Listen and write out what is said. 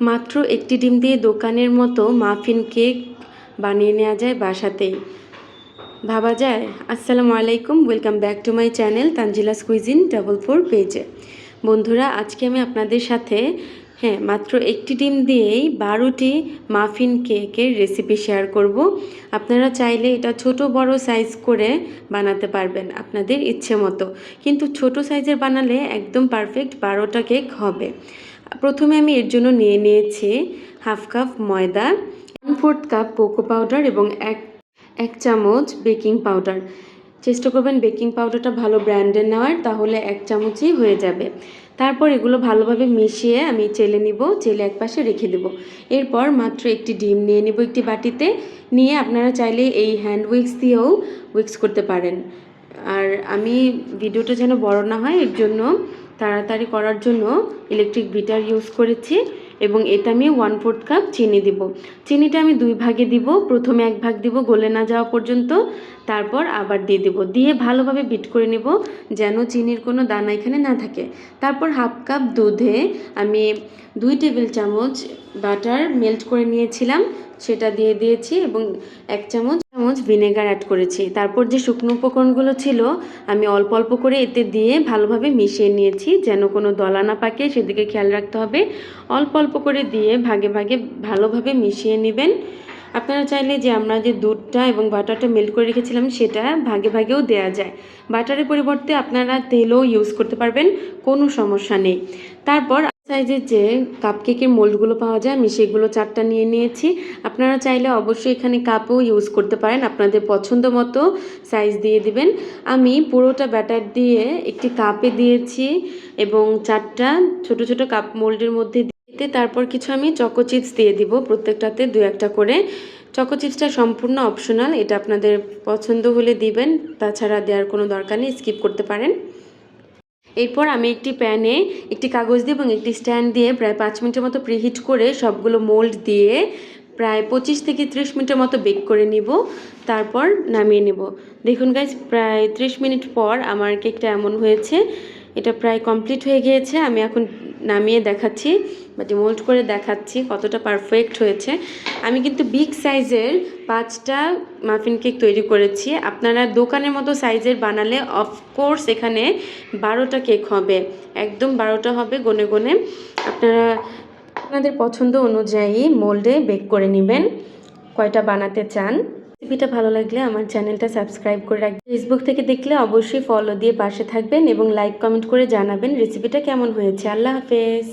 মাত্র একটি ডিম দিয়ে দোকানের মতো মাফিন কেক বানিয়ে নেওয়া যায় বাসাতেই। ভাবা যায়, আসসালামু আলাইকুম, welcome back to my channel Tanzila's cuisine double four পেজে। বন্ধুরা, আজকে আমি আপনাদের সাথে হ্যাঁ মাত্র একটি ডিম দিয়েই বারোটি মাফিন কেকের রেসিপি শেয়ার করব। আপনারা চাইলে এটা ছোট, বড় সাইজ করে বানাতে পারবেন আপনাদের ইচ্ছে মতো। কিন্তু ছোট সাইজের বানালে একদম পারফেক্ট বারোটা কেক হবে। প্রথমে আমি এর জন্য নিয়ে নিয়েছি হাফ কাপ ময়দা one fourth cup cocoa powder এবং এক এক চামচ বেকিং পাউডার চেষ্টা করবেন বেকিং পাউডারটা ভালো ব্র্যান্ডের নেওয়ার, তাহলে এক চামচই হয়ে যাবে। তারপর এগুলো ভালোভাবে মিশিয়ে আমি চেলে নিব, চেলে এক পাশে রেখে দেব। এরপর মাত্র একটি ডিম নিয়ে নিব একটি বাটিতে। নিয়ে আপনারা চাইলে এই হ্যান্ড উইক্স দিয়েও উইক্স করতে পারেন। আর আমি ভিডিওটা যেন বড় না হয়, এর জন্য তাড়াতাড়ি করার জন্য ইলেকট্রিক বিটার ইউজ করেছি এবং এটা আমি ওয়ান ফোর্থ কাপ চিনি দিব। চিনিটা আমি দুই ভাগে দিব। প্রথমে এক ভাগ দিব গলে না যাওয়া পর্যন্ত, তারপর আবার দিয়ে দিব। দিয়ে ভালোভাবে বিট করে নেব যেন চিনির কোনো দানা এখানে না থাকে। তারপর হাফ কাপ দুধে আমি দুই টেবিল চামচ বাটার মেল্ট করে নিয়েছিলাম, সেটা দিয়ে দিয়েছি এবং এক চামচ চামচ ভিনেগার অ্যাড করেছি। তারপর যে শুকনো উপকরণগুলো ছিল, আমি অল্প অল্প করে এতে দিয়ে ভালোভাবে মিশিয়ে নিয়েছি, যেন কোনো দলা না পাকে, সেদিকে খেয়াল রাখতে হবে। অল্প অল্প করে দিয়ে ভাগে ভাগে ভালোভাবে মিশিয়ে নেবেন। আপনারা চাইলে যে আমরা যে দুধটা এবং বাটারটা মেল্ট করে রেখেছিলাম, সেটা ভাগে ভাগেও দেয়া যায়। বাটারের পরিবর্তে আপনারা তেলও ইউজ করতে পারবেন, কোনো সমস্যা নেই। তারপর সাইজের যে কাপকেকের মোল্ডগুলো পাওয়া যায়, আমি সেগুলো চারটা নিয়ে নিয়েছি। আপনারা চাইলে অবশ্যই এখানে কাপও ইউজ করতে পারেন। আপনাদের পছন্দ মতো সাইজ দিয়ে দিবেন। আমি পুরোটা ব্যাটার দিয়ে একটি কাপে দিয়েছি এবং চারটা ছোট ছোট কাপ মোল্ডের মধ্যে দিতে তারপর কিছু আমি চকো চিপস দিয়ে দিব প্রত্যেকটাতে দু একটা করে। চকো চিপসটা সম্পূর্ণ অপশনাল এটা আপনাদের পছন্দ হলে দিবেন। তাছাড়া দেওয়ার কোনো দরকার নেই স্কিপ করতে পারেন। এরপর আমি একটি প্যানে একটি কাগজ দিয়ে এবং একটি স্ট্যান্ড দিয়ে প্রায় পাঁচ মিনিটের মতো প্রিহিট করে সবগুলো মোল্ড দিয়ে প্রায় পঁচিশ থেকে ত্রিশ মিনিটের মতো বেক করে নিব। তারপর নামিয়ে নেব। দেখুন গাইজ প্রায় ত্রিশ মিনিট পর আমার কেকটা এমন হয়েছে। এটা প্রায় কমপ্লিট হয়ে গিয়েছে। আমি এখন নামিয়ে দেখাচ্ছি বা মোল্ড করে দেখাচ্ছি কতটা পারফেক্ট হয়েছে। আমি কিন্তু বিগ সাইজের পাঁচটা মাফিন কেক তৈরি করেছি। আপনারা দোকানের মতো সাইজের বানালে অফকোর্স এখানে বারোটা কেক হবে। একদম বারোটা হবে গনে গনে। আপনারা আপনাদের পছন্দ অনুযায়ী মোল্ডে বেক করে নেবেন। কয়টা বানাতে চান? রেসিপিটা ভালো লাগলে আমার চ্যানেলটা সাবস্ক্রাইব করে রাখবেন। ফেসবুক থেকে দেখলে অবশ্যই ফলো দিয়ে পাশে থাকবেন এবং লাইক কমেন্ট করে জানাবেন রেসিপিটা কেমন হয়েছে। আল্লাহ হাফেজ।